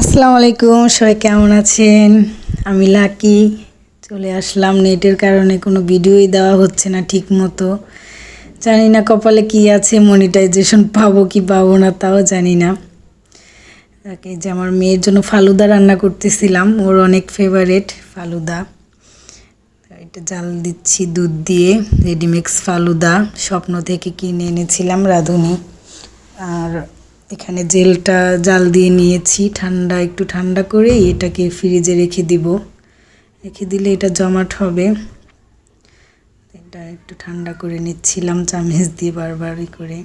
আসসালামু আলাইকুম, সবাই কেমন আছেন? আমি লাকি, চলে আসলাম। নেটের কারণে কোনো ভিডিওই দেওয়া হচ্ছে না ঠিক মতো জানি না কপালে কি আছে মনিটাইজেশন পাবো কি পাবো না, তাও জানি না। তাকে যে আমার মেয়ের জন্য ফালুদা রান্না করতেছিলাম, ওর অনেক ফেভারেট ফালুদা। এটা জাল দিচ্ছি, দুধ দিয়ে রেডিমিক্স ফালুদা। স্বপ্ন থেকে কিনে এনেছিলাম রাঁধুনি। আর এখানে জেলটা জাল দিয়ে নিয়েছি, ঠান্ডা, একটু ঠান্ডা করে এটাকে ফ্রিজে রেখে দিব। রেখে দিলে এটা জমাট হবে। এটা একটু ঠান্ডা করে নিচ্ছিলাম চামচ দিয়ে বারবারই করে।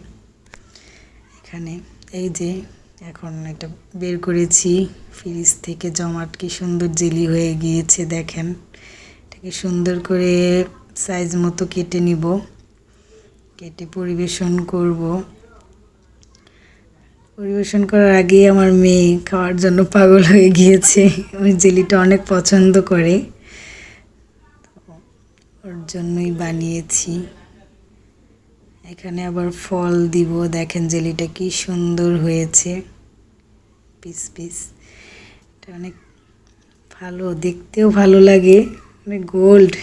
এখানে এই যে এখন এটা বের করেছি ফ্রিজ থেকে জমাট কি সুন্দর জেলি হয়ে গিয়েছে দেখেন। এটাকে সুন্দর করে সাইজ মতো কেটে নিব। কেটে পরিবেশন করব। পরিবেশন করার আগেই আমার মেয়ে খাওয়ার জন্য পাগল হয়ে গিয়েছে। ওই জেলিটা অনেক পছন্দ করে। ওর জন্যই বানিয়েছি। এখানে আবার ফল দিব। দেখেন জেলিটা কি সুন্দর হয়েছে। Piece piece. এটা অনেক ভালো, দেখতেও ভালো লাগে। অনেক গোল্ড।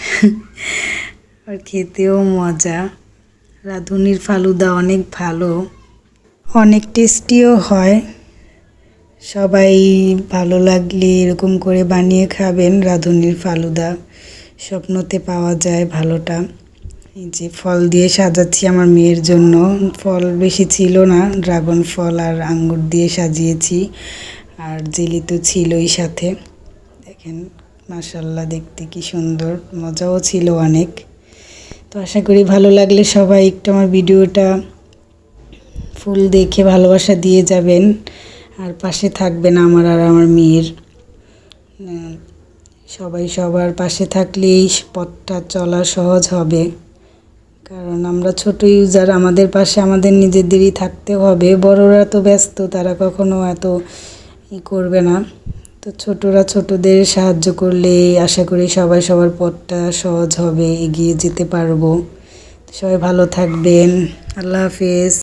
আর খেতেও মজা। রাঁধুনির ফালুদা অনেক ভালো। অনেক টেস্টিও হয়। সবাই ভালো লাগলে এরকম করে বানিয়ে খাবেন। রাঁধুনির ফালুদা স্বপ্নতে পাওয়া যায় ভালোটা। এই যে ফল দিয়ে সাজাচ্ছি আমার মেয়ের জন্য। ফল বেশি ছিল না, ড্রাগন ফল আর আঙ্গুর দিয়ে সাজিয়েছি। আর জেলি তো ছিলই সাথে। দেখেন মাসাল্লাহ দেখতে কি সুন্দর। মজাও ছিল অনেক। তো আশা করি ভালো লাগলে সবাই একটু আমার ভিডিওটা ফুল দেখে ভালোবাসা দিয়ে যাবেন। আর পাশে থাকবেন আমার আর আমার মেয়ের। সবাই সবার পাশে থাকলেই পথটা চলা সহজ হবে। কারণ আমরা ছোট ইউজার আমাদের পাশে আমাদের নিজেদেরই থাকতে হবে। বড়রা তো ব্যস্ত, তারা কখনো এত ই করবে না। তো ছোটরা ছোটদের সাহায্য করলে আশা করি সবাই সবার পথটা সহজ হবে, এগিয়ে যেতে পারব। সবাই ভালো থাকবেন। আল্লাহ হাফেজ।